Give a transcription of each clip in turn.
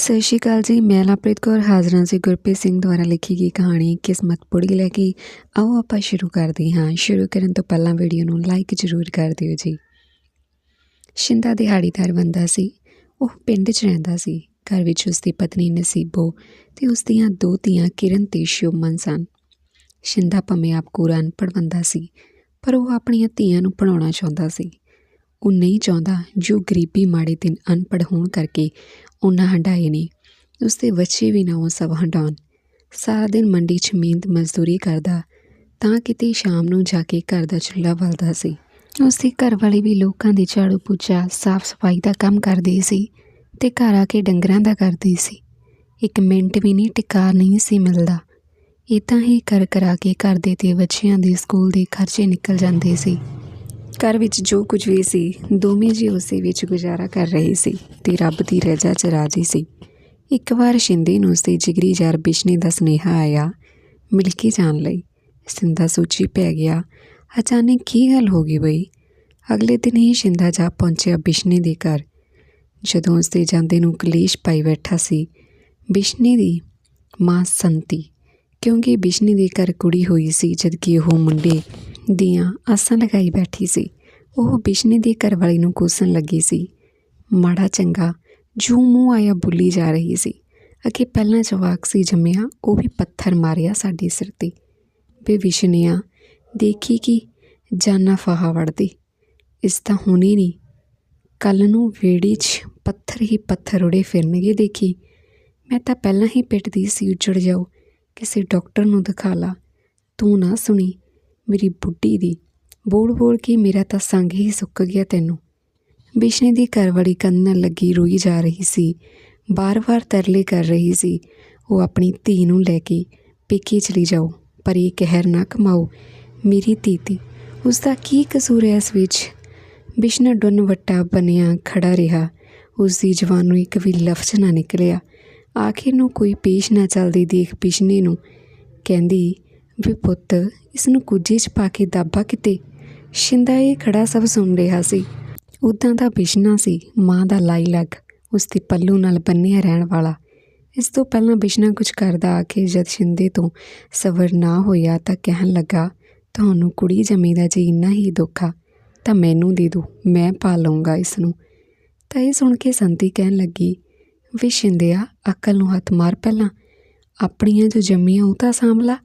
ਸਤਿ ਸ਼੍ਰੀ ਅਕਾਲ ਜੀ, ਮੈਂ ਲਵਪ੍ਰੀਤ ਕੌਰ, ਹਾਜ਼ਰਾਂ ਜੀ ਗੁਰਪ੍ਰੀਤ ਸਿੰਘ ਦੁਆਰਾ ਲਿਖੀ ਗਈ ਕਹਾਣੀ ਕਿਸਮਤ ਪੁੜੀ ਲੈ ਕੇ। ਆਓ ਆਪਾਂ ਸ਼ੁਰੂ ਕਰਦੇ ਹਾਂ। ਸ਼ੁਰੂ ਕਰਨ ਤੋਂ ਪਹਿਲਾਂ ਵੀਡੀਓ ਨੂੰ ਲਾਈਕ ਜ਼ਰੂਰ ਕਰ ਦਿਓ ਜੀ। ਸ਼ਿੰਦਾ ਦਿਹਾੜੀਦਾਰ ਬੰਦਾ ਸੀ। ਉਹ ਪਿੰਡ 'ਚ ਰਹਿੰਦਾ ਸੀ। ਘਰ ਵਿੱਚ ਉਸ ਦੀ ਪਤਨੀ ਨਸੀਬੋ ਤੇ ਉਸ ਦੀਆਂ ਦੋ ਧੀਆਂ ਕਿਰਨ ਤੇ ਸ਼ੁਭਮਨ ਸਨ। ਸ਼ਿੰਦਾ ਭਾਵੇਂ ਆਪ ਕੁਰਾਨ ਅਨਪੜ੍ਹ ਸੀ, ਪਰ ਉਹ ਆਪਣੀਆਂ ਧੀਆਂ ਨੂੰ ਪੜਾਉਣਾ ਚਾਹੁੰਦਾ ਸੀ। ਉਹ ਨਹੀਂ ਚਾਹੁੰਦਾ ਜੋ ਗਰੀਬੀ ਮਾੜੇ ਦਿਨ ਅਨਪੜ੍ਹ ਹੋਣ ਕਰਕੇ ਉਹਨਾਂ ਹੰਡਾਏ ਨੇ। ਉਸ ਦੇ ਬੱਚੇ ਵੀ ਨਾ ਉਹ ਸਭ ਹੰਡਾਉਣ ਸਾਰਾ ਦਿਨ ਮੰਡੀ 'ਚ ਮਿਹਨਤ ਮਜ਼ਦੂਰੀ ਕਰਦਾ, ਤਾਂ ਕਿਤੇ ਸ਼ਾਮ ਨੂੰ ਜਾ ਕੇ ਘਰ ਦਾ ਚੁੱਲ੍ਹਾ ਬਲਦਾ ਸੀ। ਉਸ ਦੀ ਘਰ ਵਾਲੇ ਵੀ ਲੋਕਾਂ ਦੀ ਝਾੜੂ ਪੋਚਾ, ਸਾਫ਼ ਸਫ਼ਾਈ ਦਾ ਕੰਮ ਕਰਦੇ ਸੀ ਤੇ ਘਰ ਆ ਕੇ ਡੰਗਰਾਂ ਦਾ ਕਰਦੇ ਸੀ। ਇੱਕ ਮਿੰਟ ਵੀ ਨਹੀਂ ਟਿਕਾ ਨਹੀਂ ਸੀ ਮਿਲਦਾ। ਇਦਾਂ ਹੀ ਕਰ ਕਰਾ ਕੇ ਘਰ ਦੇ ਤੇ ਬੱਚਿਆਂ ਦੇ ਸਕੂਲ ਦੇ ਖਰਚੇ ਨਿਕਲ ਜਾਂਦੇ ਸੀ। ਘਰ ਵਿੱਚ ਜੋ ਕੁਝ ਵੀ ਸੀ, ਦੋਵੇਂ ਜੀ ਉਸੇ ਵਿੱਚ ਗੁਜ਼ਾਰਾ ਕਰ ਰਹੇ ਸੀ ਤੇ ਰੱਬ ਦੀ ਰਜ਼ਾ ਚ ਰਾਜੀ ਸੀ। ਇੱਕ ਵਾਰ ਸ਼ਿੰਦੇ ਨੂੰ ਉਸਦੇ ਜਿਗਰੀ ਯਾਰ ਬਿਸ਼ਨੇ ਦਾ ਸੁਨੇਹਾ ਆਇਆ ਮਿਲ ਕੇ ਜਾਣ ਲਈ। ਸਿੰਦਾ ਸੋਚੀ ਪੈ ਗਿਆ, ਅਚਾਨਕ ਕੀ ਗੱਲ ਹੋ ਗਈ ਬਈ? ਅਗਲੇ ਦਿਨ ਹੀ ਸ਼ਿੰਦਾ ਜਾ ਪਹੁੰਚਿਆ ਬਿਸ਼ਨੇ ਦੇ ਘਰ। ਜਦੋਂ ਉਸਦੇ ਜਾਂਦੇ ਨੂੰ ਕਲੇਸ਼ ਪਾਈ ਬੈਠਾ ਸੀ, ਬਿਸ਼ਨੇ ਦੀ ਮਾਂ ਸੰਤੀ, ਕਿਉਂਕਿ ਬਿਸ਼ਨੇ ਦੇ ਘਰ ਕੁੜੀ ਹੋਈ ਸੀ ਜਦਕਿ ਉਹ ਮੁੰਡੇ ਦੀਆਂ ਆਸਾਂ ਲਗਾਈ ਬੈਠੀ ਸੀ। ਉਹ ਬਿਸ਼ਨੇ ਦੀ ਘਰਵਾਲੀ ਨੂੰ ਕੋਸਣ ਲੱਗੀ ਸੀ। ਮਾੜਾ ਚੰਗਾ, ਜੋ ਮੂੰਹ ਆਇਆ ਬੁੱਲੀ ਜਾ ਰਹੀ ਸੀ। ਅਕੇ ਪਹਿਲਾਂ ਜਵਾਕ ਸੀ ਜੰਮਿਆ, ਉਹ ਵੀ ਪੱਥਰ ਮਾਰਿਆ ਸਾਡੇ ਸਿਰ ਤੇ। ਵੇ ਵਿਸ਼ਨਿਆ ਦੇਖੀ ਕਿ? ਜਾਨਾ ਫਾਹਾ ਵੜਦੀ। ਇਸ ਤਾਂ ਹੋਣੀ ਨਹੀਂ। ਕੱਲ ਨੂੰ ਵੇੜੀ 'ਚ ਪੱਥਰ ਹੀ ਪੱਥਰ ਉੜੇ ਫਿਰਨਗੇ ਦੇਖੀ। ਮੈਂ ਤਾਂ ਪਹਿਲਾਂ ਹੀ ਪਿੱਟਦੀ ਸੀ, ਉੱਜੜ ਜਾਓ। ਕਿਸੇ ਡਾਕਟਰ ਨੂੰ ਦਿਖਾ ਲਾ। ਤੂੰ ਨਾ ਸੁਣੀ। ਮੇਰੀ ਬੁੱਢੀ ਦੀ। ਬੋਲ ਬੋਲ ਕੇ ਮੇਰਾ ਤਾਂ ਸੰਗ ਹੀ ਸੁੱਕ ਗਿਆ ਤੈਨੂੰ। ਬਿਸ਼ਨੇ ਦੀ ਘਰਵਾਲੀ ਕੰਨ ਲੱਗੀ ਰੋਈ ਜਾ ਰਹੀ ਸੀ। ਬਾਰ-ਬਾਰ ਤਰਲੇ ਕਰ ਰਹੀ ਸੀ। ਉਹ ਆਪਣੀ ਧੀ ਨੂੰ ਲੈ ਕੇ ਪੇਕੇ ਚਲੀ ਜਾਓ, ਪਰ ਇਹ ਕਹਿਰ ਨਾ ਕਮਾਓ। ਮੇਰੀ ਧੀ ਤੀ ਉਸ ਦਾ ਕੀ ਕਸੂਰ ਹੈ ਇਸ ਵਿੱਚ? ਬਿਸ਼ਨਾ ਡੁੰਨ ਵੱਟਾ ਬਣਿਆ ਖੜਾ ਰਿਹਾ। ਉਸ ਦੀ ਜਵਾਨ ਨੂੰ ਇੱਕ ਵੀ ਲਫ਼ਜ਼ ਨਾ ਨਿਕਲਿਆ। ਆਖਿਰ ਨੂੰ ਕੋਈ ਪੇਸ਼ ਨਾ ਚੱਲਦੀ ਦੇਖ ਬਿਸ਼ਨੇ ਨੂੰ। ਕਹਿੰਦੀ ਵੀ ਪੁੱਤ ਇਸ ਨੂੰ ਕੁੱਜੇ 'ਚ ਪਾ ਕੇ ਦਾਬਾ ਕਿਤੇ। ਸ਼ਿੰਦਾ ਇਹ ਖੜਾ ਸਭ ਸੁਣ ਰਿਹਾ ਸੀ। ਉਦਾਂ ਦਾ ਬਿਸ਼ਨਾ ਸੀ, ਮਾਂ ਦਾ ਲਾਈ ਲੱਗ ਉਸ ਦੀ ਪੱਲੂ ਨਾਲ ਬੰਨਿਆ ਰਹਿਣ ਵਾਲਾ। ਇਸ ਤੋਂ ਪਹਿਲਾਂ ਬਿਸ਼ਨਾ ਕੁਝ ਕਰਦਾ ਆ ਕੇ ਜਦ ਸ਼ਿੰਦੇ ਤੋਂ ਸਬਰ ਨਾ ਹੋਇਆ ਤਾਂ ਕਹਿਣ ਲੱਗਾ, ਤੁਹਾਨੂੰ ਕੁੜੀ ਜਮੀ ਦਾ ਜੀ ਇੰਨਾ ਹੀ ਦੁੱਖਾ ਤਾਂ ਮੈਨੂੰ ਦੇ ਦਿਓ, ਮੈਂ ਪਾ ਲਊਂਗਾ ਇਸ ਨੂੰ ਤਾਂ ਇਹ ਸੁਣ ਕੇ ਸੰਤੀ ਕਹਿਣ ਲੱਗੀ, ਵੀ ਸ਼ਿੰਦਿਆ, ਅਕਲ ਨੂੰ ਹੱਥ ਮਾਰ ਪਹਿਲਾਂ। ਆਪਣੀਆਂ ਜੋ ਜੰਮੀਆਂ ਉਹ ਤਾਂ ਸਾਂਭਲਾ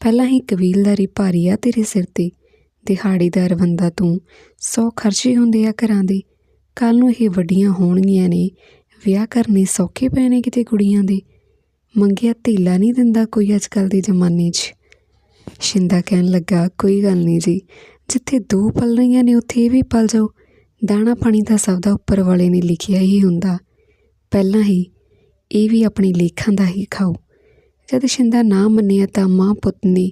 ਪਹਿਲਾਂ ਹੀ ਕਬੀਲਦਾਰੀ ਭਾਰੀ ਆ ਤੇਰੇ ਸਿਰ ਤੇ। ਦਿਹਾੜੀਦਾਰ ਬੰਦਾ ਤੂੰ। ਸੌ ਖਰਚੇ ਹੁੰਦੇ ਆ ਘਰਾਂ ਦੇ। ਕੱਲ ਨੂੰ ਇਹ ਵੱਡੀਆਂ ਹੋਣਗੀਆਂ ਨੇ। ਵਿਆਹ ਕਰਨੇ ਸੌਖੇ ਪਏ ਨੇ ਕਿਤੇ ਕੁੜੀਆਂ ਦੇ। ਮੰਗਿਆ ਧੀਲਾ ਨਹੀਂ ਦਿੰਦਾ ਕੋਈ ਅੱਜ ਕੱਲ ਦੇ ਜ਼ਮਾਨੇ 'ਚ। ਸ਼ਿੰਦਾ ਕਹਿਣ ਲੱਗਾ, ਕੋਈ ਗੱਲ ਨਹੀਂ ਜੀ। ਜਿੱਥੇ ਦੋ ਪਲ ਰਹੀਆਂ ਨੇ, ਉੱਥੇ ਇਹ ਵੀ ਪਲ ਜਾਓ। ਦਾਣਾ ਪਾਣੀ ਦਾ ਸਭ ਦਾ ਉੱਪਰ ਵਾਲੇ ਨੇ ਲਿਖਿਆ ਹੀ ਹੁੰਦਾ। ਪਹਿਲਾਂ ਹੀ ਇਹ ਵੀ ਆਪਣੇ ਲੇਖਾਂ ਦਾ ਹੀ ਖਾਓ। ਜਦ ਸ਼ਿੰਦਾ ਨਾ ਮੰਨਿਆ ਤਾਂ ਮਾਂ ਪੁੱਤ ਨੇ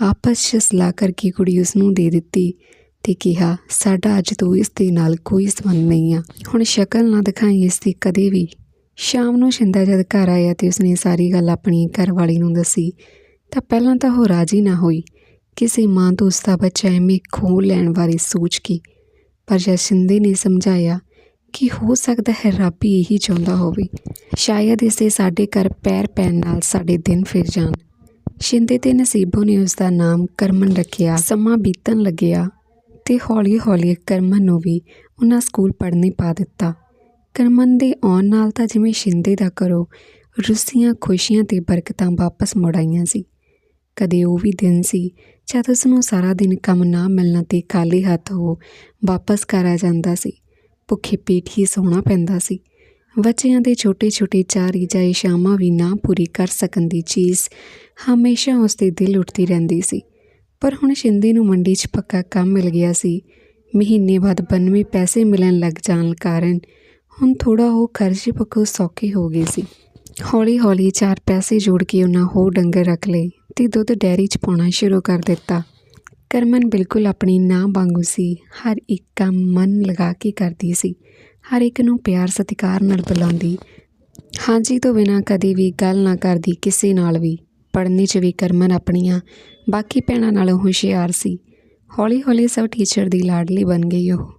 ਆਪਸ 'ਚ ਸਲਾਹ ਕਰਕੇ ਕੁੜੀ ਉਸ ਨੂੰ ਦੇ ਦਿੱਤੀ ਤੇ ਕਿਹਾ, ਸਾਡਾ ਅੱਜ ਤੋਂ ਇਸ ਦੇ ਨਾਲ ਕੋਈ ਸੰਬੰਧ ਨਹੀਂ ਆ। ਹੁਣ ਸ਼ਕਲ ਨਾ ਦਿਖਾਈ ਇਸ ਦੀ ਕਦੇ ਵੀ। ਸ਼ਾਮ ਨੂੰ ਸ਼ਿੰਦਾ ਜਦ ਘਰ ਆਇਆ ਤੇ ਉਸਨੇ ਸਾਰੀ ਗੱਲ ਆਪਣੀ ਘਰਵਾਲੀ ਨੂੰ ਦੱਸੀ, ਤਾਂ ਪਹਿਲਾਂ ਤਾਂ ਉਹ ਰਾਜੀ ਨਾ ਹੋਈ। ਕਿਸੇ ਮਾਂ ਤੋਂ ਉਸ ਦਾ ਬੱਚਾ ਐਵੇਂ ਖੋਹ ਲੈਣ ਬਾਰੇ ਸੋਚ ਕੇ, ਪਰ ਜਦ ਸ਼ਿੰਦੇ ਨੇ ਸਮਝਾਇਆ ਕਿ ਹੋ ਸਕਦਾ ਹੈ ਰੱਬ ਹੀ ਇਹੀ ਚਾਹੁੰਦਾ ਹੋਵੇ। ਸ਼ਾਇਦ ਇਸੇ ਸਾਡੇ ਘਰ ਪੈਰ ਪੈਣ ਨਾਲ ਸਾਡੇ ਦਿਨ ਫਿਰ ਜਾਣ। ਸ਼ਿੰਦੇ ਤੇ ਨਸੀਬੋ ਨੇ ਉਸ ਦਾ ਨਾਮ ਕਰਮਨ ਰੱਖਿਆ। ਸਮਾਂ ਬੀਤਣ ਲੱਗਿਆ ਤੇ ਹੌਲੀ-ਹੌਲੀ ਕਰਮਨ ਨੂੰ ਵੀ ਉਹਨਾਂ ਸਕੂਲ ਪੜ੍ਹਨੇ ਪਾ ਦਿੱਤਾ। ਕਰਮਨ ਦੇ ਆਉਣ ਨਾਲ ਤਾਂ ਜਿਵੇਂ ਸ਼ਿੰਦੇ ਦਾ ਕਰੋ ਰੁੱਸੀਆਂ, ਖੁਸ਼ੀਆਂ ਤੇ ਬਰਕਤਾਂ ਵਾਪਸ ਮੁੜ ਆਈਆਂ ਸੀ। ਕਦੇ ਉਹ ਵੀ ਦਿਨ ਸੀ ਜਦ ਉਸ ਨੂੰ ਸਾਰਾ ਦਿਨ ਕੰਮ ਨਾ ਮਿਲਣਾ ਤੇ ਖਾਲੀ ਹੱਥ ਉਹ ਵਾਪਸ ਘਰ ਆ ਜਾਂਦਾ ਸੀ। ਭੁੱਖੇ ਪੇਟ ਹੀ ਸੌਣਾ ਪੈਂਦਾ ਸੀ। ਬੱਚਿਆਂ ਦੇ ਛੋਟੇ-ਛੋਟੇ ਚਾਰੀ ਜਾਏ ਸ਼ਾਮਾਂ ਵੀ ਨਾ ਪੂਰੀ ਕਰ ਸਕਣ ਦੀ ਚੀਜ਼ ਹਮੇਸ਼ਾ ਉਸ ਦੇ ਦਿਲ ਉੱਠਦੀ ਰਹਿੰਦੀ ਸੀ। ਪਰ ਹੁਣ ਸ਼ਿੰਦੇ ਨੂੰ ਮੰਡੀ 'ਚ ਪੱਕਾ ਕੰਮ ਮਿਲ ਗਿਆ ਸੀ। ਮਹੀਨੇ ਬਾਅਦ 92 ਪੈਸੇ ਮਿਲਣ ਲੱਗ ਜਾਣ ਕਾਰਨ ਹੁਣ ਥੋੜਾ ਉਹ ਖਰਚੇ ਪੱਕੋ ਸੌਖੇ ਹੋ ਗਏ ਸੀ। ਹੌਲੀ-ਹੌਲੀ ਚਾਰ ਪੈਸੇ ਜੋੜ ਕੇ ਉਹਨਾਂ ਹੋਰ ਡੰਗਰ ਰੱਖ ਲਏ ਤੇ ਦੁੱਧ ਡੈਰੀ 'ਚ ਪਾਉਣਾ ਸ਼ੁਰੂ ਕਰ ਦਿੱਤਾ। ਕਰਮਨ ਬਿਲਕੁਲ ਆਪਣੀ ਨਾ ਵਾਂਗੂ ਸੀ। ਹਰ ਇੱਕ ਕੰਮ ਮਨ ਲਗਾ ਕੇ ਕਰਦੀ ਸੀ। ਹਰ ਇੱਕ ਨੂੰ ਪਿਆਰ, ਸਤਿਕਾਰ ਨਾਲ ਬੁਲਾਉਂਦੀ। ਹਾਂਜੀ, ਤੋਂ ਬਿਨਾਂ ਕਦੇ ਵੀ ਗੱਲ ਨਾ ਕਰਦੀ ਕਿਸੇ ਨਾਲ ਵੀ। ਪੜ੍ਹਨੇ 'ਚ ਵੀ ਕਰਮਨ ਆਪਣੀਆਂ ਬਾਕੀ ਭੈਣਾਂ ਨਾਲੋਂ ਹੁਸ਼ਿਆਰ ਸੀ। ਹੌਲੀ-ਹੌਲੀ ਸਭ ਟੀਚਰ ਦੀ ਲਾਡਲੀ ਬਣ ਗਈ ਉਹ।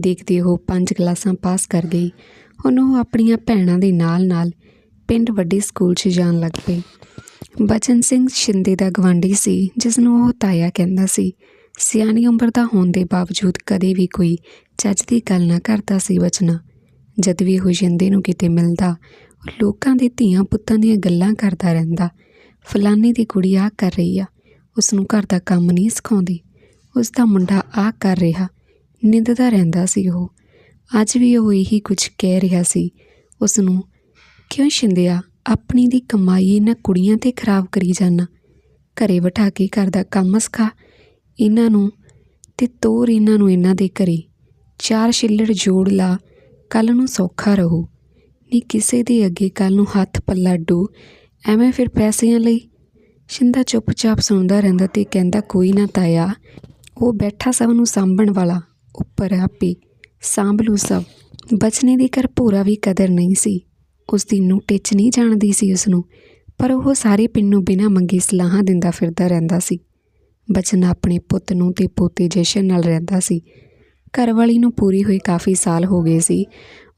ਦੇਖਦੇ ਉਹ ਪੰਜ ਕਲਾਸਾਂ ਪਾਸ ਕਰ ਗਈ। ਹੁਣ ਉਹ ਆਪਣੀਆਂ ਭੈਣਾਂ ਦੇ ਨਾਲ-ਨਾਲ ਪਿੰਡ ਵੱਡੇ ਸਕੂਲ 'ਚ ਜਾਣ ਲੱਗ ਪਏ ਬਚਨ ਸਿੰਘ ਸ਼ਿੰਦੇ ਦਾ ਗਵਾਂਢੀ ਸੀ ਜਿਸ ਨੂੰ ਉਹ ਤਾਇਆ ਕਹਿੰਦਾ ਸੀ। ਸਿਆਣੀ ਉਮਰ ਦਾ ਹੋਣ ਦੇ ਬਾਵਜੂਦ ਕਦੇ ਵੀ ਕੋਈ ਚੱਜ ਦੀ ਗੱਲ ਨਾ ਕਰਦਾ ਸੀ ਬਚਨਾ। ਜਦ ਵੀ ਉਹ ਸ਼ਿੰਦੇ ਨੂੰ ਕਿਤੇ ਮਿਲਦਾ ਲੋਕਾਂ ਦੇ ਧੀਆਂ ਪੁੱਤਾਂ ਦੀਆਂ ਗੱਲਾਂ ਕਰਦਾ ਰਹਿੰਦਾ। ਫਲਾਨੀ ਦੀ ਕੁੜੀ ਆ ਕਰ ਰਹੀ ਆ ਉਸ ਨੂੰ ਘਰ ਦਾ ਕੰਮ ਨਹੀਂ ਸਿਖਾਉਂਦੀ। ਉਸ ਦਾ ਮੁੰਡਾ ਆ ਕਰ ਰਿਹਾ, ਨਿੰਦਦਾ ਰਹਿੰਦਾ ਸੀ ਉਹ। ਅੱਜ ਵੀ ਉਹ ਇਹੀ ਕੁਝ ਕਹਿ ਰਿਹਾ ਸੀ। ਉਸ ਨੂੰ ਕਿਉਂ ਸ਼ਿੰਦਿਆ ਆਪਣੀ ਦੀ ਕਮਾਈ ਇਹਨਾਂ ਕੁੜੀਆਂ ਤੇ ਖਰਾਬ ਕਰੀ ਜਾਣਾ ਘਰੇ ਬਿਠਾ ਕੇ ਘਰ ਦਾ ਕੰਮ ਸਿਖਾ। ਇਹਨਾਂ ਨੂੰ ਤੇ ਤੋਰ ਇਹਨਾਂ ਨੂੰ ਇਹਨਾਂ ਦੇ ਘਰੇ। ਚਾਰ ਛਿੱਲੜ ਜੋੜ ਲਾ ਕੱਲ ਨੂੰ ਸੌਖਾ ਰਹੋ। ਨਹੀਂ ਕਿਸੇ ਦੇ ਅੱਗੇ ਕੱਲ ਨੂੰ ਹੱਥ ਪੱਲਾ ਡੋ ਐਵੇਂ ਫਿਰ ਪੈਸਿਆਂ ਲਈ। ਸ਼ਿੰਦਾ ਚੁੱਪਚਾਪ ਸੁਣਦਾ ਰਹਿੰਦਾ ਤੇ ਕਹਿੰਦਾ, ਕੋਈ ਨਾ ਤਾਇਆ, ਉਹ ਬੈਠਾ ਸਭ ਨੂੰ ਸਾਂਭਣ ਵਾਲਾ, ਉੱਪਰ ਆਪੇ, ਸਾਂਭ ਲੂ ਸਭ। ਬਚਨੇ ਦੀ ਘਰ ਭੂਰਾ ਵੀ ਕਦਰ ਨਹੀਂ ਸੀ। ਉਸ ਦੀ ਨੂੰ ਟਿੱਚ ਨਹੀਂ ਜਾਣਦੀ ਸੀ ਉਸ ਨੂੰ ਪਰ ਉਹ ਸਾਰੇ ਪਿੰਡ ਨੂੰ ਬਿਨਾਂ ਮੰਗੇ ਸਲਾਹਾਂ ਦਿੰਦਾ ਫਿਰਦਾ ਰਹਿੰਦਾ ਸੀ। ਬਚਨ ਆਪਣੇ ਪੁੱਤ ਨੂੰ ਤੇ ਪੋਤੇ ਜਸ਼ਨ ਨਾਲ ਰਹਿੰਦਾ ਸੀ। ਘਰਵਾਲੀ ਨੂੰ ਪੂਰੀ ਹੋਈ ਕਾਫੀ ਸਾਲ ਹੋ ਗਏ ਸੀ।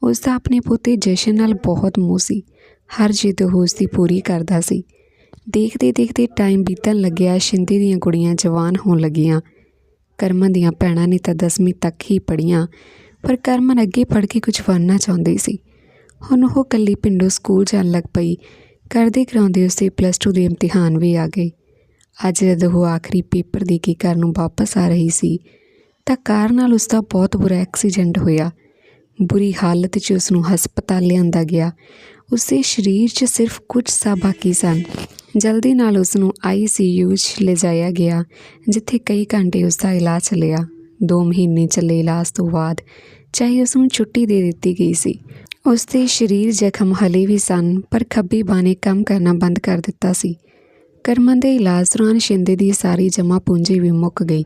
ਉਸ ਦਾ ਆਪਣੇ ਪੋਤੇ ਜਸ਼ਨ ਨਾਲ ਬਹੁਤ ਮੋਹ ਸੀ। ਹਰ ਜਿੱਦ ਉਹ ਉਸ ਦੀ ਪੂਰੀ ਕਰਦਾ ਸੀ। ਦੇਖਦੇ ਦੇਖਦੇ ਟਾਈਮ ਬੀਤਣ ਲੱਗਿਆ, ਸ਼ਿੰਦੇ ਦੀਆਂ ਕੁੜੀਆਂ ਜਵਾਨ ਹੋਣ ਲੱਗੀਆਂ। ਕਰਮਨ ਦੀਆਂ ਭੈਣਾਂ ਨੇ ਤਾਂ 10ਵੀਂ ਤੱਕ ਹੀ ਪੜ੍ਹੀਆਂ, ਪਰ ਕਰਮਨ ਅੱਗੇ ਪੜ੍ਹ ਕੇ ਕੁਝ ਬਣਨਾ ਚਾਹੁੰਦੀ ਸੀ। ਹੁਣ ਉਹ ਇਕੱਲੀ ਪਿੰਡੋਂ ਸਕੂਲ ਜਾਣ ਲੱਗ ਪਈ। ਕਰਦੇ ਕਰਾਉਂਦੇ ਉਸਦੇ ਪਲੱਸ 2 ਦੇ ਇਮਤਿਹਾਨ ਵੀ ਆ ਗਏ। ਅੱਜ ਜਦ ਉਹ ਆਖਰੀ ਪੇਪਰ ਦੇ ਕੇ ਘਰ ਨੂੰ ਵਾਪਸ ਆ ਰਹੀ ਸੀ, ਤਾਂ ਕਾਰ ਨਾਲ ਉਸ ਦਾ ਬਹੁਤ ਬੁਰਾ ਐਕਸੀਡੈਂਟ ਹੋਇਆ। ਬੁਰੀ ਹਾਲਤ 'ਚ ਉਸ ਨੂੰ ਹਸਪਤਾਲ ਲਿਆਂਦਾ ਗਿਆ। ਉਸਦੇ ਸਰੀਰ 'ਚ ਸਿਰਫ ਕੁਝ ਸਾਹ ਬਾਕੀ ਸਨ। ਜਲਦੀ ਨਾਲ ਉਸ ਨੂੰ ਆਈਸੀਯੂ 'ਚ ਲਿਜਾਇਆ ਗਿਆ, ਜਿੱਥੇ ਕਈ ਘੰਟੇ ਉਸ ਦਾ ਇਲਾਜ ਚੱਲਿਆ। 2 ਮਹੀਨੇ ਚੱਲੇ ਇਲਾਜ ਤੋਂ ਬਾਅਦ, ਚਾਹੇ ਉਸ ਨੂੰ ਛੁੱਟੀ ਦੇ ਦਿੱਤੀ ਗਈ ਸੀ ਉਸ ਦੇ ਸਰੀਰ ਜ਼ਖਮ ਹਲੇ ਵੀ ਸਨ, ਪਰ ਖੱਬੀ ਬਾਂਹ ਨੇ ਕੰਮ ਕਰਨਾ ਬੰਦ ਕਰ ਦਿੱਤਾ ਸੀ। ਕਰਮਨ ਦੇ ਇਲਾਜ ਦੌਰਾਨ ਸ਼ਿੰਦੇ ਦੀ ਸਾਰੀ ਜਮ੍ਹਾਂ ਪੂੰਜੀ ਵੀ ਮੁੱਕ ਗਈ।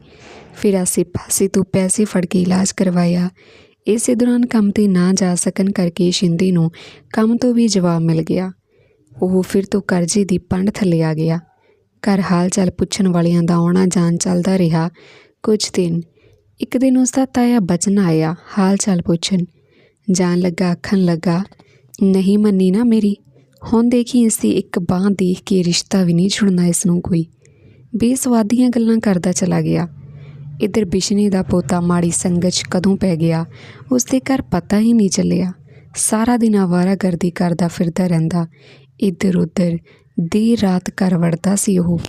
ਫਿਰ ਅਸੀਂ ਪਾਸੇ ਤੋਂ ਪੈਸੇ ਫੜ ਕੇ ਇਲਾਜ ਕਰਵਾਇਆ। ਇਸੇ ਦੌਰਾਨ ਕੰਮ ਤੇ ਨਾ ਜਾ ਸਕਣ ਕਰਕੇ ਸ਼ਿੰਦੇ ਨੂੰ ਕੰਮ ਤੋਂ ਵੀ ਜਵਾਬ ਮਿਲ ਗਿਆ। ਉਹ ਫਿਰ ਤੋਂ ਕਰਜ਼ੇ ਦੀ ਪੰਡ ਥੱਲੇ ਆ ਗਿਆ। ਘਰ ਹਾਲ ਚਾਲ ਪੁੱਛਣ ਵਾਲਿਆਂ ਦਾ ਆਉਣਾ ਜਾਣ ਚੱਲਦਾ ਰਿਹਾ। ਕੁਝ ਦਿਨ, ਇੱਕ ਦਿਨ ਉਸ ਦਾ ਤਾਇਆ ਬਚਨ ਆਇਆ ਹਾਲ ਚਾਲ ਪੁੱਛਣ। ਜਾਣ ਲੱਗਾ, ਆਖਣ ਲੱਗਾ, ਨਹੀਂ ਮੰਨੀ ਨਾ ਮੇਰੀ। ਹੁਣ ਦੇਖੀ ਅਸੀਂ ਇੱਕ ਬਾਹ ਦੇਖ ਕੇ ਰਿਸ਼ਤਾ ਵੀ ਨਹੀਂ ਛੁੜਨਾ ਇਸ ਨੂੰ ਕੋਈ ਬੇਸਵਾਦੀਆਂ ਗੱਲਾਂ ਕਰਦਾ ਚਲਾ ਗਿਆ। ਇੱਧਰ ਬਿਸ਼ਨੀ ਦਾ ਪੋਤਾ ਮਾੜੀ ਸੰਗਤ 'ਚ ਕਦੋਂ ਪੈ ਗਿਆ ਉਸ ਦੇ ਘਰ ਪਤਾ ਹੀ ਨਹੀਂ ਚੱਲਿਆ। ਸਾਰਾ ਦਿਨ ਆਵਾਰਾਗਰਦੀ ਕਰਦਾ ਫਿਰਦਾ ਰਹਿੰਦਾ। ਇੱਧਰ ਉੱਧਰ ਦੇਰ ਰਾਤ ਘਰ ਵੜਦਾ ਸੀ ਉਹ।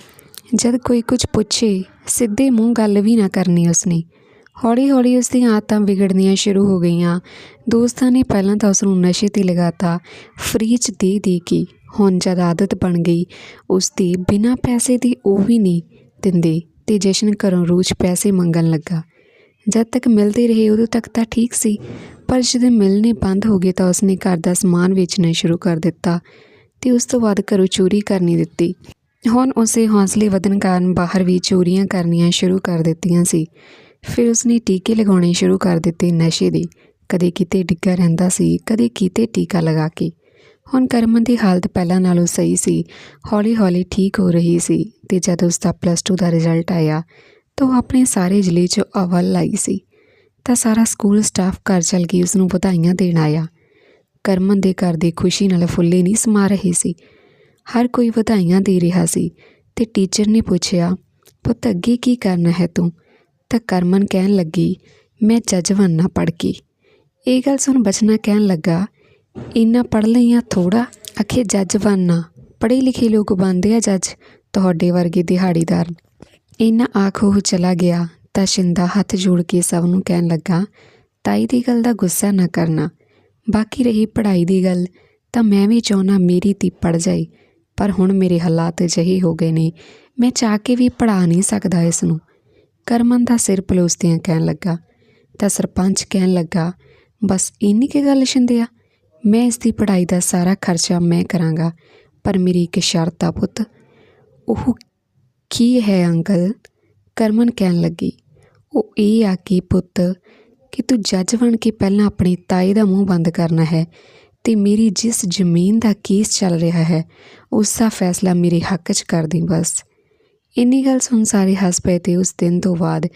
ਜਦ ਕੋਈ ਕੁਝ ਪੁੱਛੇ, ਸਿੱਧੇ ਮੂੰਹ ਗੱਲ ਵੀ ਨਾ ਕਰਨੀ ਉਸਨੇ। ਹੌਲੀ ਹੌਲੀ ਉਸ ਦੀਆਂ ਆਦਤਾਂ ਵਿਗੜਨੀਆਂ ਸ਼ੁਰੂ ਹੋ ਗਈਆਂ। ਦੋਸਤਾਂ ਨੇ ਪਹਿਲਾਂ ਤਾਂ ਉਸ ਨੂੰ ਨਸ਼ੇ ਤੇ ਲਗਾਤਾ। ਫ੍ਰੀ 'ਚ ਦੇ ਦੇ ਕੇ ਹੁਣ ਜਦ ਆਦਤ ਬਣ ਗਈ ਉਸ ਦੀ ਬਿਨਾਂ ਪੈਸੇ ਦੀ ਉਹ ਵੀ ਨਹੀਂ ਦਿੰਦੇ ਤੇ ਜਸ਼ਨ ਘਰੋਂ ਰੋਜ਼ ਪੈਸੇ ਮੰਗਣ ਲੱਗਾ। ਜਦ ਤੱਕ ਮਿਲਦੇ ਰਹੇ ਉਦੋਂ ਤੱਕ ਤਾਂ ਠੀਕ ਸੀ, ਪਰ ਜਦੋਂ ਮਿਲਣੇ ਬੰਦ ਹੋ ਗਏ ਤਾਂ ਉਸਨੇ ਘਰ ਦਾ ਸਮਾਨ ਵੇਚਣਾ ਸ਼ੁਰੂ ਕਰ ਦਿੱਤਾ ਤੇ ਉਸ ਤੋਂ ਬਾਅਦ ਘਰੋਂ ਚੋਰੀ ਕਰਨੀ ਦਿੱਤੀ। ਹੁਣ ਉਸੇ ਹੌਸਲੇ ਵਧਣ ਕਾਰਨ ਬਾਹਰ ਵੀ ਚੋਰੀਆਂ ਕਰਨੀਆਂ ਸ਼ੁਰੂ ਕਰ ਦਿੱਤੀਆਂ ਸੀ। ਫਿਰ ਉਸਨੇ ਟੀਕੇ ਲਗਾਉਣੇ ਸ਼ੁਰੂ ਕਰ ਦਿੱਤੇ ਨਸ਼ੇ ਦੇ। ਕਦੇ ਕਿਤੇ ਡਿੱਗਾ ਰਹਿੰਦਾ ਸੀ, ਕਦੇ ਕਿਤੇ ਟੀਕਾ ਲਗਾ ਕੇ। ਹੁਣ ਕਰਮਨ ਦੀ ਹਾਲਤ ਪਹਿਲਾਂ ਨਾਲੋਂ ਸਹੀ ਸੀ, ਹੌਲੀ-ਹੌਲੀ ਠੀਕ ਹੋ ਰਹੀ ਸੀ ਤੇ ਜਦ ਉਸ ਦਾ ਪਲੱਸ 2 ਦਾ ਰਿਜ਼ਲਟ ਆਇਆ, ਤਾਂ ਉਹ ਆਪਣੇ ਸਾਰੇ ਜ਼ਿਲ੍ਹੇ 'ਚ ਅਵਲ ਆਈ ਸੀ। ਤਾਂ ਸਾਰਾ ਸਕੂਲ ਸਟਾਫ ਘਰ ਚੱਲ ਕੇ ਉਸ ਨੂੰ ਵਧਾਈਆਂ ਦੇਣ ਆਇਆ। ਕਰਮਨ ਦੇ ਘਰ ਦੇ ਖੁਸ਼ੀ ਨਾਲ ਫੁੱਲੇ ਨਹੀਂ ਸਮਾ ਰਹੇ ਸੀ। ਹਰ ਕੋਈ ਵਧਾਈਆਂ ਦੇ ਰਿਹਾ ਸੀ ਤੇ ਟੀਚਰ ਨੇ ਪੁੱਛਿਆ, ਪੁੱਤ ਅੱਗੇ ਕੀ ਕਰਨਾ ਹੈ ਤੂੰ? ਤਾਂ ਕਰਮਨ ਕਹਿਣ ਲੱਗੀ, ਮੈਂ ਜੱਜ ਬਣਨਾ ਪੜ੍ਹ ਕੇ ਇਹ ਗੱਲ ਸੁਣ ਬਚਨਾ ਕਹਿਣ ਲੱਗਾ, ਇੰਨਾ ਪੜ੍ਹ ਲਈਆਂ ਥੋੜਾ ਅਖੇ ਜੱਜ ਬਣਨਾ ਪੜ੍ਹੇ ਲਿਖੇ ਲੋਕ ਬਣਦੇ ਆ ਜੱਜ, ਤੁਹਾਡੇ ਵਰਗੇ ਦਿਹਾੜੀਦਾਰ। ਇੰਨਾ ਆਖ ਉਹ ਚਲਾ ਗਿਆ, ਤਾਂ ਸ਼ਿੰਦਾ ਹੱਥ ਜੋੜ ਕੇ ਸਭ ਨੂੰ ਕਹਿਣ ਲੱਗਾ, ਤਾਈ ਦੀ ਗੱਲ ਦਾ ਗੁੱਸਾ ਨਾ ਕਰਨਾ। ਬਾਕੀ ਰਹੀ ਪੜ੍ਹਾਈ ਦੀ ਗੱਲ, ਤਾਂ ਮੈਂ ਵੀ ਚਾਹੁੰਨਾ ਮੇਰੀ ਤੀ ਪੜ ਜਾਏ। ਪਰ ਹੁਣ ਮੇਰੇ ਹਾਲਾਤ ਅਜਿਹੇ ਹੋ ਗਏ ਨੇ, ਮੈਂ ਚਾਹ ਕੇ ਵੀ ਪੜਾ ਨਹੀਂ ਸਕਦਾ ਇਸ ਨੂੰ। ਕਰਮਨ ਦਾ ਸਿਰ ਪਲੋਸਦਿਆਂ ਕਹਿਣ ਲੱਗਾ, ਤਾਂ ਸਰਪੰਚ ਕਹਿਣ ਲੱਗਾ, ਬਸ ਇੰਨੀ ਕੀ ਗੱਲ ਸ਼ਿੰਦਿਆ ਮੈਂ ਇਸ ਦੀ ਪੜ੍ਹਾਈ ਦਾ ਸਾਰਾ ਖਰਚਾ ਮੈਂ ਕਰਾਂਗਾ, ਪਰ ਮੇਰੀ ਇੱਕ ਸ਼ਰਤ ਆ ਪੁੱਤ। ਉਹ ਕੀ ਹੈ ਅੰਕਲ? ਕਰਮਨ ਕਹਿਣ ਲੱਗੀ, ਉਹ ਇਹ ਆ ਕਿ ਪੁੱਤ, ਕਿ ਤੂੰ ਜੱਜ ਬਣ ਕੇ ਪਹਿਲਾਂ ਆਪਣੀ ਤਾਈ ਦਾ ਮੂੰਹ ਬੰਦ ਕਰਨਾ ਹੈ, ਤੇ ਮੇਰੀ ਜਿਸ ਜ਼ਮੀਨ ਦਾ ਕੇਸ ਚੱਲ ਰਿਹਾ ਹੈ, ਉਸ ਦਾ ਫੈਸਲਾ ਮੇਰੇ ਹੱਕ 'ਚ ਕਰ ਦੇ ਬਸ। ਇੰਨੀ ਗੱਲ ਸੁਣ ਸਾਰੇ ਹੱਸ ਪਏ ਤੇ ਉਸ ਦਿਨ ਤੋਂ ਬਾਅਦ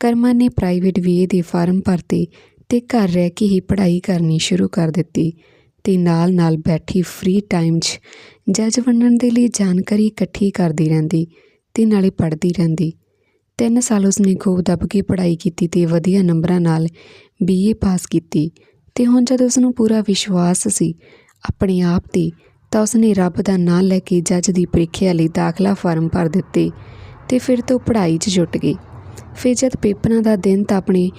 ਕਰਮਾ ਨੇ ਪ੍ਰਾਈਵੇਟ ਵੀਏ ਦੇ ਫਾਰਮ ਭਰਤੇ ਤੇ ਘਰ ਰਹਿ ਕੇ ਹੀ ਪੜ੍ਹਾਈ ਕਰਨੀ ਸ਼ੁਰੂ ਕਰ ਦਿੱਤੀ ਤੇ ਨਾਲ-ਨਾਲ ਬੈਠੀ ਫ੍ਰੀ ਟਾਈਮ 'ਚ ਜੱਜ ਬਣਨ ਦੇ ਲਈ ਜਾਣਕਾਰੀ ਇਕੱਠੀ ਕਰਦੀ ਰਹਿੰਦੀ ਤੇ ਨਾਲੇ ਪੜ੍ਹਦੀ ਰਹਿੰਦੀ। ਤਿੰਨ ਸਾਲ ਉਸਨੇ ਖੂਬ ਦੱਬ ਕੇ ਪੜ੍ਹਾਈ ਕੀਤੀ ਤੇ ਵਧੀਆ ਨੰਬਰਾਂ ਨਾਲ ਬੀਏ ਪਾਸ ਕੀਤੀ ਤੇ ਹੁਣ ਜਦ ਉਸਨੂੰ ਪੂਰਾ ਵਿਸ਼ਵਾਸ ਸੀ, ਆਪਣੇ ਆਪ 'ਤੇ ਤਾਂ ਉਸਨੇ ਰੱਬ ਦਾ ਨਾਂ ਲੈ ਕੇ ਜੱਜ ਦੀ ਪ੍ਰੀਖਿਆ ਲਈ ਦਾਖਲਾ ਫਾਰਮ ਭਰ ਦਿੱਤੇ ਤੇ ਫਿਰ ਤੋਂ ਪੜ੍ਹਾਈ 'ਚ ਜੁਟ ਗਈ। ਫਿਰ ਜਦ ਪੇਪਰਾਂ ਦਾ ਦਿਨ ਤਾਂ ਆਪਣੇ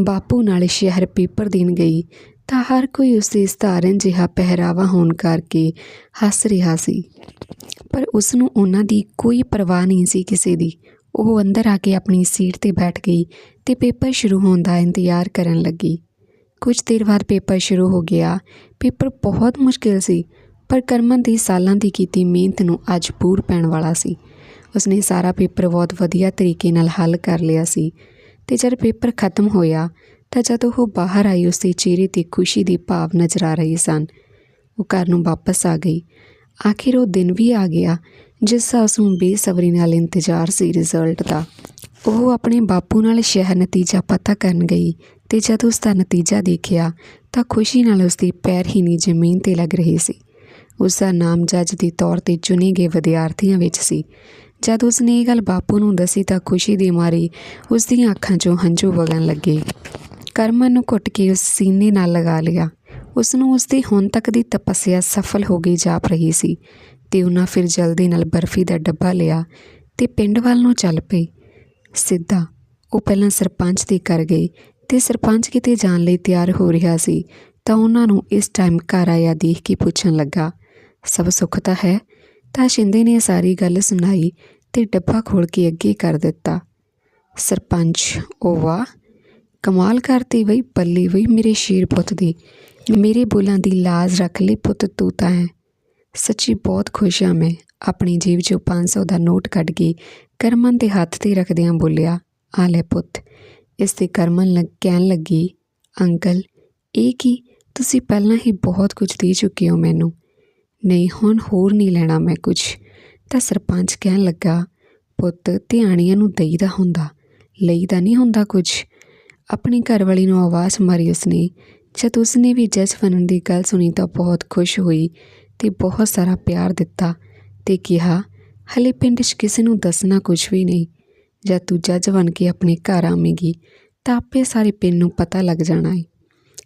ਬਾਪੂ ਨਾਲ ਸ਼ਹਿਰ ਪੇਪਰ ਦੇਣ ਗਈ, ਤਾਂ ਹਰ ਕੋਈ ਉਸ ਦੇ ਸਧਾਰਨ ਜਿਹਾ ਪਹਿਰਾਵਾ ਹੋਣ ਕਰਕੇ ਹੱਸ ਰਿਹਾ ਸੀ। ਪਰ ਉਸ ਨੂੰ ਉਹਨਾਂ ਦੀ ਕੋਈ ਪਰਵਾਹ ਨਹੀਂ ਸੀ ਕਿਸੇ ਦੀ। ਉਹ ਅੰਦਰ ਆ ਕੇ ਆਪਣੀ ਸੀਟ ਤੇ ਬੈਠ ਗਈ ਤੇ ਪੇਪਰ ਸ਼ੁਰੂ ਹੋਣ ਦਾ ਇੰਤਜ਼ਾਰ ਕਰਨ ਲੱਗੀ। ਕੁਝ ਦੇਰ ਬਾਅਦ ਪੇਪਰ ਸ਼ੁਰੂ ਹੋ ਗਿਆ। ਪੇਪਰ ਬਹੁਤ ਮੁਸ਼ਕਿਲ ਸੀ। ਪਰ ਕਰਮਨ ਦੀ ਸਾਲਾਂ ਦੀ ਕੀਤੀ ਮਿਹਨਤ ਨੂੰ ਅੱਜ ਪੂਰ ਪੈਣ ਵਾਲਾ ਸੀ। ਉਸਨੇ ਸਾਰਾ ਪੇਪਰ ਬਹੁਤ ਵਧੀਆ ਤਰੀਕੇ ਨਾਲ ਹੱਲ ਕਰ ਲਿਆ ਸੀ ਤੇ ਜਦ ਪੇਪਰ ਖਤਮ ਹੋਇਆ ਤਾਂ ਜਦੋਂ ਉਹ ਬਾਹਰ ਆਈ ਉਸ ਦੇ ਚਿਹਰੇ ਤੇ ਖੁਸ਼ੀ ਦੀ ਭਾਵ ਨਜ਼ਰ ਆ ਰਹੇ ਸਨ। ਉਹ ਘਰ ਨੂੰ ਵਾਪਸ ਆ ਗਈ। ਆਖਿਰ ਉਹ ਦਿਨ ਵੀ ਆ ਗਿਆ, ਜਿਸ ਦਾ ਉਸ ਨੂੰ ਬੇਸਬਰੀ ਨਾਲ ਇੰਤਜ਼ਾਰ ਸੀ ਰਿਜ਼ਲਟ ਦਾ। ਉਹ ਆਪਣੇ ਬਾਪੂ ਨਾਲ ਸ਼ਹਿਰ ਨਤੀਜਾ ਪਤਾ ਕਰਨ ਗਈ ਤੇ ਜਦ ਉਸ ਦਾ ਨਤੀਜਾ ਦੇਖਿਆ ਤਾਂ ਖੁਸ਼ੀ ਨਾਲ ਉਸ ਦੇ ਪੈਰ ਹੀ ਨਹੀਂ ਜ਼ਮੀਨ ਤੇ ਲੱਗ ਰਹੇ ਸੀ। ਉਸ ਦਾ ਨਾਮ ਜੱਜ ਦੇ ਤੌਰ ਤੇ ਚੁਣੇ ਗਏ ਵਿਦਿਆਰਥੀਆਂ ਵਿੱਚ ਸੀ। ਜਦ ਉਸ ਨੇ ਇਹ ਗੱਲ ਬਾਪੂ ਨੂੰ ਦੱਸੀ ਤਾਂ ਖੁਸ਼ੀ ਦੀ ਮਾਰੀ ਉਸ ਦੀਆਂ ਅੱਖਾਂ 'ਚੋਂ ਹੰਝੂ ਵਗਣ ਲੱਗੇ। ਕਰਮਨ ਨੂੰ ਘੁੱਟ ਕੇ ਉਸ ਸੀਨੇ ਨਾਲ ਲਗਾ ਲਿਆ। ਉਸ ਨੂੰ ਉਸ ਦੀ ਹੁਣ ਤੱਕ ਦੀ ਤਪੱਸਿਆ ਸਫਲ ਹੋ ਗਈ ਜਾਪ ਰਹੀ ਸੀ ਤੇ ਉਹਨਾਂ ਫਿਰ ਜਲਦੀ ਨਾਲ ਬਰਫੀ ਦਾ ਡੱਬਾ ਲਿਆ ਤੇ ਪਿੰਡ ਵੱਲ ਨੂੰ ਚੱਲ ਪਈ ਸਿੱਧਾ ਉਹ ਪਹਿਲਾਂ ਸਰਪੰਚ ਦੇ ਘਰ ਗਈ ਤੇ ਸਰਪੰਚ ਕਿਤੇ ਜਾਣ ਲਈ ਤਿਆਰ ਹੋ ਰਿਹਾ ਸੀ ਤਾਂ ਉਹਨਾਂ ਨੂੰ ਇਸ ਟਾਈਮ ਘਰ ਆਇਆ ਦੇਖ ਕੇ ਪੁੱਛਣ ਲੱਗਾ ਸਭ ਸੁੱਖ ਤਾਂ ਹੈ। ਤਾਂ ਸ਼ਿੰਦੇ ਨੇ ਸਾਰੀ ਗੱਲ ਸੁਣਾਈ ਤੇ ਡੱਬਾ ਖੋਲ ਕੇ ਅੱਗੇ ਕਰ ਦਿੱਤਾ। ਸਰਪੰਚ ਉਹ ਵਾਹ। ਕਮਾਲ ਕਰਤੀ ਬਈ, ਪੱਲੀ ਬਈ ਮੇਰੇ ਸ਼ੇਰ ਪੁੱਤ ਦੀ। ਮੇਰੇ ਬੋਲਾਂ ਦੀ ਲਾਜ਼ ਰੱਖ ਲਈ ਪੁੱਤ, ਤੂੰ ਤਾਂ ਹੈ ਸੱਚੀ ਬਹੁਤ ਖੁਸ਼ ਹਾਂ ਮੈਂ। ਆਪਣੀ ਜੇਬ 'ਚੋਂ 500 ਦਾ ਨੋਟ ਕੱਢ ਕੇ ਕਰਮਨ ਦੇ ਹੱਥ ਤੇ ਰੱਖਦਿਆਂ ਬੋਲਿਆ, ਆ ਲੈ ਪੁੱਤ। ਇਸ ਤੇ ਕਰਮਨ ਲੱਗ, ਕਹਿਣ ਲੱਗੀ, ਅੰਕਲ, ਇਹ ਕੀ? ਤੁਸੀਂ ਪਹਿਲਾਂ ਹੀ ਬਹੁਤ ਕੁਝ ਦੇ ਚੁੱਕੇ ਹੋ ਮੈਨੂੰ। ਨਹੀਂ, ਹੁਣ ਹੋਰ ਨਹੀਂ ਲੈਣਾ ਮੈਂ ਕੁਝ। ਤਾਂ ਸਰਪੰਚ ਕਹਿਣ ਲੱਗਾ, ਪੁੱਤ, ਧਿਆਣੀਆਂ ਨੂੰ ਦਈਦਾ ਹੁੰਦਾ ਲਈਦਾ ਨਹੀਂ ਹੁੰਦਾ ਕੁਝ। ਆਪਣੀ ਘਰਵਾਲੀ ਨੂੰ ਆਵਾਜ਼ ਮਾਰੀ ਉਸਨੇ। ਜਦ ਉਸਨੇ ਵੀ ਜੱਜ ਬਣਨ ਦੀ ਗੱਲ ਸੁਣੀ ਤਾਂ ਬਹੁਤ ਖੁਸ਼ ਹੋਈ ਤੇ ਬਹੁਤ ਸਾਰਾ ਪਿਆਰ ਦਿੱਤਾ ਤੇ ਕਿਹਾ, ਹਲੇ ਪਿੰਡ 'ਚ ਕਿਸੇ ਨੂੰ ਦੱਸਣਾ ਕੁਝ ਵੀ ਨਹੀਂ। ਜਦ ਤੂੰ ਜੱਜ ਬਣ ਕੇ ਆਪਣੇ ਘਰ ਆਵੇਂਗੀ, ਤਾਂ ਆਪੇ ਸਾਰੇ ਪਿੰਡ ਨੂੰ ਪਤਾ ਲੱਗ ਜਾਣਾ ਹੈ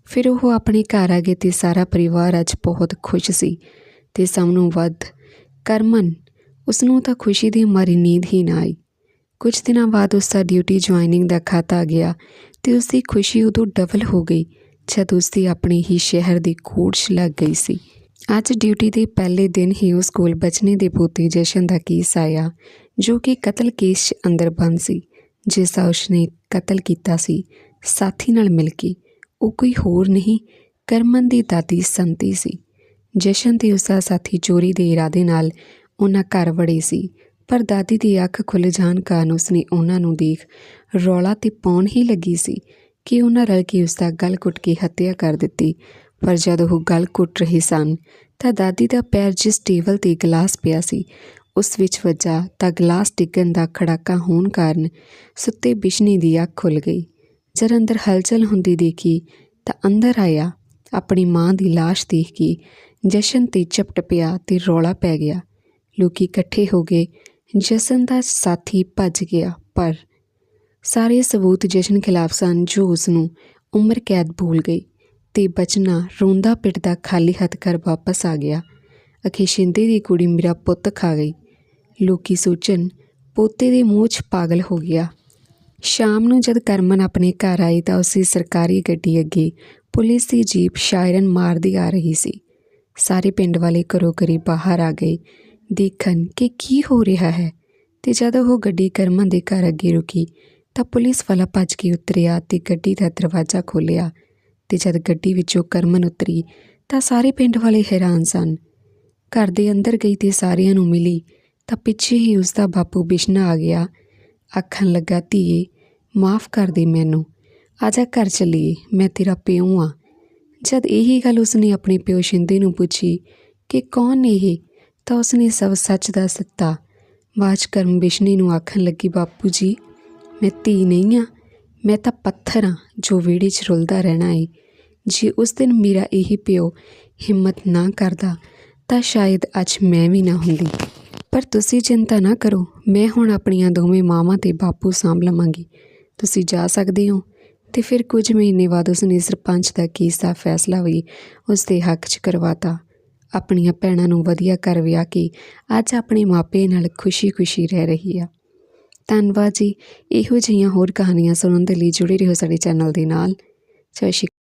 ਫਿਰ ਉਹ ਆਪਣੇ ਘਰ ਆ ਗਏ ਤੇ ਸਾਰਾ ਪਰਿਵਾਰ ਅੱਜ ਬਹੁਤ ਖੁਸ਼ ਸੀ। ਤੇ ਸਭ ਨੂੰ ਵੱਧ ਕਰਮਨ ਉਸ ਨੂੰ ਤਾਂ ਖੁਸ਼ੀ ਦੀ ਮਾਰੀ ਨੀਂਦ ਹੀ ਨਾ ਆਈ। ਕੁਝ ਦਿਨਾਂ ਬਾਅਦ ਉਸ ਦਾ ਡਿਊਟੀ ਜੁਆਇਨਿੰਗ ਦਾ ਖਾਤਾ ਗਿਆ ਤੇ ਉਸ ਦੀ ਖੁਸ਼ੀ ਉਦੋਂ ਡਬਲ ਹੋ ਗਈ ਜਦ ਉਸ ਦੀ ਆਪਣੇ ਹੀ ਸ਼ਹਿਰ ਦੀ ਕੋਰਟ 'ਚ ਲੱਗ ਗਈ ਸੀ। ਅੱਜ ਡਿਊਟੀ ਦੇ ਪਹਿਲੇ ਦਿਨ ਹੀ ਉਸ ਕੋਲ ਬਚਨੇ ਦੇ ਪੋਤੇ ਜਸ਼ਨ ਦਾ ਕੇਸ ਆਇਆ, ਜੋ ਕਿ ਕਤਲ ਕੇਸ 'ਚ ਅੰਦਰ ਬੰਦ ਸੀ, ਜਿਸ ਦਾ ਉਸਨੇ ਕਤਲ ਕੀਤਾ ਸੀ, ਸਾਥੀ ਨਾਲ ਮਿਲ ਕੇ। ਉਹ ਕੋਈ ਹੋਰ ਨਹੀਂ, ਕਰਮਨ ਦੀ ਦਾਦੀ ਸੰਤੀ ਸੀ। ਜਸ਼ਨ ਤੇ ਉਸਦਾ ਸਾਥੀ ਚੋਰੀ ਦੇ ਇਰਾਦੇ ਨਾਲ ਉਹਨਾਂ ਘਰ ਵੜੇ ਸੀ, ਪਰ ਦਾਦੀ ਦੀ ਅੱਖ ਖੁੱਲ ਜਾਣ ਕਾਰਨ ਉਸਨੇ ਉਹਨਾਂ ਨੂੰ ਦੇਖ ਰੌਲਾ ਤੇ ਪਾਉਣ ਹੀ ਲੱਗੀ ਸੀ ਕਿ ਉਹਨਾਂ ਰਲ ਕੇ ਉਸਦਾ ਗਲ ਘੁੱਟ ਕੇ ਹੱਤਿਆ ਕਰ ਦਿੱਤੀ। ਪਰ ਜਦ ਉਹ ਗਲ ਘੁੱਟ ਰਹੇ ਸਨ, ਤਾਂ ਦਾਦੀ ਦਾ ਪੈਰ ਜਿਸ ਟੇਬਲ ਤੇ ਗਲਾਸ ਪਿਆ ਸੀ, ਉਸ ਵਿੱਚ ਵੱਜਾ ਤਾਂ ਗਲਾਸ ਡਿੱਗਣ ਦਾ ਖੜਾਕਾ ਹੋਣ ਕਾਰਨ ਸੁੱਤੇ ਬਿਸ਼ਨੀ ਦੀ ਅੱਖ ਖੁੱਲ ਗਈ। ਜਦ ਅੰਦਰ ਹਲਚਲ ਹੁੰਦੀ ਦੇਖੀ ਤਾਂ ਅੰਦਰ ਆਇਆ, ਆਪਣੀ ਮਾਂ ਦੀ ਲਾਸ਼ ਦੇਖ ਕੇ ਜਸ਼ਨ ਤੇ ਚਪਟ ਪਿਆ ਤੇ ਰੌਲਾ ਪੈ ਗਿਆ। ਲੋਕੀ ਇਕੱਠੇ ਹੋ ਗਏ। ਜਸ਼ਨ ਦਾ ਸਾਥੀ ਭੱਜ ਗਿਆ, ਪਰ ਸਾਰੇ ਸਬੂਤ ਜਸ਼ਨ ਖਿਲਾਫ ਸਨ ਜੋ ਉਸ ਨੂੰ ਉਮਰ ਕੈਦ ਭੁੱਲ ਗਈ ਤੇ ਬਚਨਾ ਰੋਂਦਾ ਪਿੱਟਦਾ ਖਾਲੀ ਹੱਥ ਘਰ ਵਾਪਸ ਆ ਗਿਆ। ਅਖੇ ਸ਼ਿੰਦੇ ਦੀ ਕੁੜੀ ਮੇਰਾ ਪੁੱਤ ਖਾ ਗਈ। ਲੋਕੀ ਸੋਚਣ, ਪੋਤੇ ਦੇ ਮੂੰਹ 'ਚ ਪਾਗਲ ਹੋ ਗਿਆ। ਸ਼ਾਮ ਨੂੰ ਜਦ ਕਰਮਨ ਆਪਣੇ ਘਰ ਆਈ ਤਾਂ ਉਸੇ ਸਰਕਾਰੀ ਗੱਡੀ ਅੱਗੇ ਪੁਲਿਸ ਦੀ ਜੀਪ ਸ਼ਾਇਰਨ ਮਾਰਦੀ ਆ ਰਹੀ ਸੀ। ਸਾਰੇ ਪਿੰਡ ਵਾਲੇ ਘਰੋਂ ਘਰੀ ਬਾਹਰ ਆ ਗਏ। ਦੇਖਣ ਕਿ ਕੀ ਹੋ ਰਿਹਾ ਹੈ ਤੇ ਜਦ ਉਹ ਗੱਡੀ ਕਰਮਨ ਦੇ ਘਰ ਅੱਗੇ ਰੁਕੀ ਤਾਂ ਪੁਲਿਸ ਵਾਲਾ ਭੱਜ ਕੇ ਉਤਰਿਆ ਤੇ ਗੱਡੀ ਦਾ ਦਰਵਾਜ਼ਾ ਖੋਲ੍ਹਿਆ ਤੇ ਜਦ ਗੱਡੀ ਵਿੱਚੋਂ ਕਰਮਨ ਉਤਰੀ ਤਾਂ ਸਾਰੇ ਪਿੰਡ ਵਾਲੇ ਹੈਰਾਨ ਸਨ। ਘਰ ਦੇ ਅੰਦਰ ਗਈ ਤੇ ਸਾਰਿਆਂ ਨੂੰ ਮਿਲੀ ਤਾਂ ਪਿੱਛੇ ਹੀ ਉਸ ਦਾ ਬਾਪੂ ਬਿਸ਼ਨਾ ਆ ਗਿਆ। ਆਖਣ ਲੱਗਾ, ਧੀਏ, ਮਾਫ ਕਰ ਦੇ ਮੈਨੂੰ। ਆਜਾ ਘਰ ਚੱਲੀਏ, ਮੈਂ ਤੇਰਾ ਪਿਓ ਆ ਜਦ ਇਹੀ ਗੱਲ ਉਸਨੇ ਆਪਣੇ ਪਿਓ ਸ਼ਿੰਦੇ ਨੂੰ ਪੁੱਛੀ ਕਿ ਕੌਣ ਇਹ, ਤਾਂ ਉਸਨੇ ਸਭ ਸੱਚ ਦੱਸ ਦਿੱਤਾ ਬਾਜ ਕਰਮ ਬਿਸ਼ਨੀ ਨੂੰ ਆਖਣ ਲੱਗੀ, ਬਾਪੂ ਜੀ, ਮੈਂ ਧੀ ਨਹੀਂ ਆ, ਮੈਂ ਤਾਂ ਪੱਥਰ ਆ, ਜੋ ਵਿਹੜੇ 'ਚ ਰੁਲਦਾ ਰਹਿਣਾ ਏ। ਜੇ ਉਸ ਦਿਨ ਮੇਰਾ ਇਹੀ ਪਿਓ ਹਿੰਮਤ ਨਾ ਕਰਦਾ, ਤਾਂ ਸ਼ਾਇਦ ਅੱਜ ਮੈਂ ਵੀ ਨਾ ਹੁੰਦੀ। ਪਰ ਤੁਸੀਂ ਚਿੰਤਾ ਨਾ ਕਰੋ, ਮੈਂ ਹੁਣ ਆਪਣੀਆਂ ਦੋਵੇਂ ਮਾਵਾਂ ਤੇ ਬਾਪੂ ਸਾਂਭ ਲਵਾਂਗੀ। ਤੁਸੀਂ ਜਾ ਸਕਦੇ ਹੋ? ਤੇ ਫਿਰ ਕੁਝ ਮਹੀਨੇ ਬਾਅਦ ਉਸਨੇ ਸਰਪੰਚ ਦਾ ਕੇਸ ਦਾ ਫੈਸਲਾ ਵੀ ਉਸ ਦੇ ਹੱਕ 'ਚ ਕਰਵਾਤਾ। ਆਪਣੀਆਂ ਭੈਣਾਂ ਨੂੰ ਵਧੀਆ ਘਰ ਵਿਆਹ ਕੇ ਅੱਜ ਆਪਣੇ ਮਾਪੇ ਨਾਲ ਖੁਸ਼ੀ-ਖੁਸ਼ੀ ਰਹਿ ਰਹੀ ਆ। ਧੰਨਵਾਦ ਜੀ। ਇਹੋ ਜਿਹੀਆਂ ਹੋਰ ਕਹਾਣੀਆਂ ਸੁਣਨ ਦੇ ਲਈ ਜੁੜੇ ਰਹੋ ਸਾਡੇ ਚੈਨਲ ਦੇ ਨਾਲ। ਸਤਿ ਸ਼੍ਰੀ